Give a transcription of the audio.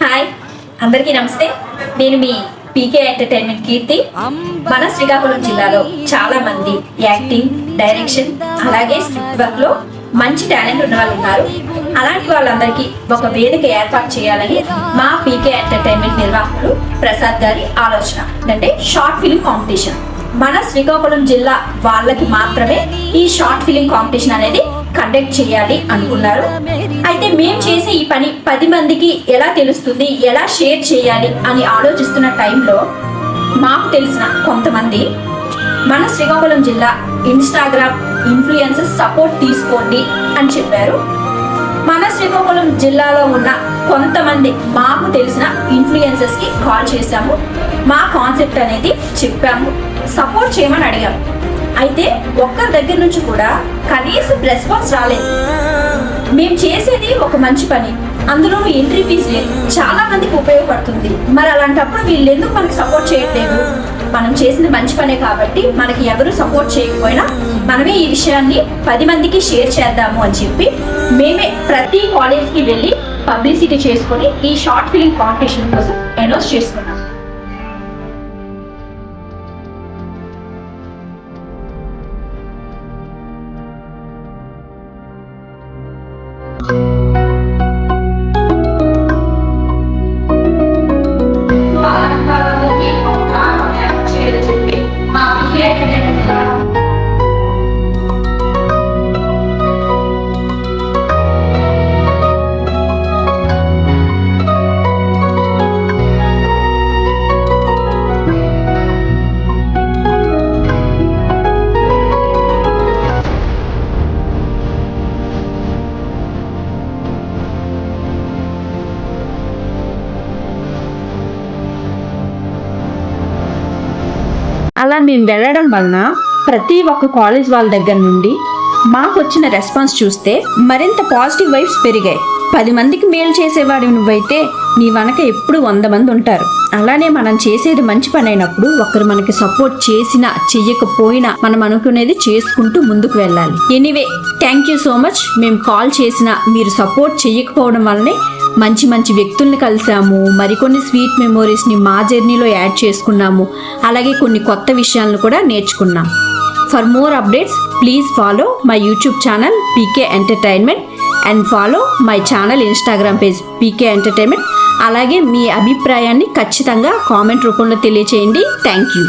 Hi. అందరికీ నమస్తే. నేను మీ పీకే ఎంటర్టైన్మెంట్ కీర్తి. మన శ్రీకాకుళం జిల్లాలో చాలా మంది యాక్టింగ్ డైరెక్షన్ అలాగే స్క్రిప్ట్ వర్క్లో మంచి టాలెంట్ ఉన్న వాళ్ళు ఉన్నారు. అలాంటి వాళ్ళందరికీ ఒక వేదిక ఏర్పాటు చేయాలని మా పీకే ఎంటర్టైన్మెంట్ నిర్వాహకులు ప్రసాద్ గారి ఆలోచన. అంటే షార్ట్ ఫిల్మ్ కాంపిటీషన్. మన శ్రీకాకుళం జిల్లా వాళ్ళకి మాత్రమే ఈ షార్ట్ ఫిలిం కాంపిటీషన్ అనేది కండక్ట్ చేయాలి అనుకున్నారు. అయితే మేము చేసే ఈ పని పది మందికి ఎలా తెలుస్తుంది ఎలా షేర్ చేయాలి అని ఆలోచిస్తున్న టైంలో మాకు తెలిసిన కొంతమంది మన శ్రీకాకుళం జిల్లా ఇన్స్టాగ్రామ్ ఇన్ఫ్లుయెన్సెస్ సపోర్ట్ తీసుకోండి అని చెప్పారు. మన శ్రీకాకుళం జిల్లాలో ఉన్న కొంతమంది మాకు తెలిసిన ఇన్ఫ్లుయెన్సెస్కి కాల్ చేశాము. మా కాన్సెప్ట్ అనేది చెప్పాము. సపోర్ట్ చేయమని అడిగాము. అయితే ఒక్కరి దగ్గర నుంచి కూడా కనీసం రెస్పాన్స్ రాలేదు. మేము చేసేది ఒక మంచి పని. అందులో ఎంట్రీ ఫీజు లేదు. చాలా మందికి ఉపయోగపడుతుంది. మరి అలాంటప్పుడు వీళ్ళు ఎందుకు మనకి సపోర్ట్ చేయట్లేదు? మనం చేసింది మంచి పనే కాబట్టి మనకి ఎవరు సపోర్ట్ చేయకపోయినా మనమే ఈ విషయాన్ని పది మందికి షేర్ చేద్దాము అని చెప్పి మేమే ప్రతి కాలేజ్కి వెళ్ళి పబ్లిసిటీ చేసుకొని ఈ షార్ట్ ఫిలిం కాంపిటీషన్ కోసం అనౌన్స్ చేసుకున్నాం. అలా మేము వెళ్ళడం వలన ప్రతి ఒక్క కాలేజ్ వాళ్ళ దగ్గర నుండి మాకు వచ్చిన రెస్పాన్స్ చూస్తే మరింత పాజిటివ్ వైబ్స్ పెరిగాయి. పది మందికి మేలు చేసేవాడు నువ్వైతే నీ వెనక ఎప్పుడు వంద మంది ఉంటారు. అలానే మనం చేసేది మంచి పని అయినప్పుడు ఒకరు మనకి సపోర్ట్ చేసినా చెయ్యకపోయినా మనం అనుకునేది చేసుకుంటూ ముందుకు వెళ్ళాలి. Anyway thank you so much. మేము కాల్ చేసినా మీరు సపోర్ట్ చెయ్యకపోవడం వల్లనే మంచి మంచి వ్యక్తుల్ని కలిసాము మరికొన్ని స్వీట్ మెమోరీస్ని మా జర్నీలో యాడ్ చేసుకున్నాము. అలాగే కొన్ని కొత్త విషయాలను కూడా నేర్చుకున్నాం. For more updates please follow my YouTube channel PK entertainment and follow my channel Instagram page PK entertainment. అలాగే మీ అభిప్రాయాన్ని ఖచ్చితంగా కామెంట్ రూపంలో తెలియచేయండి. Thank you.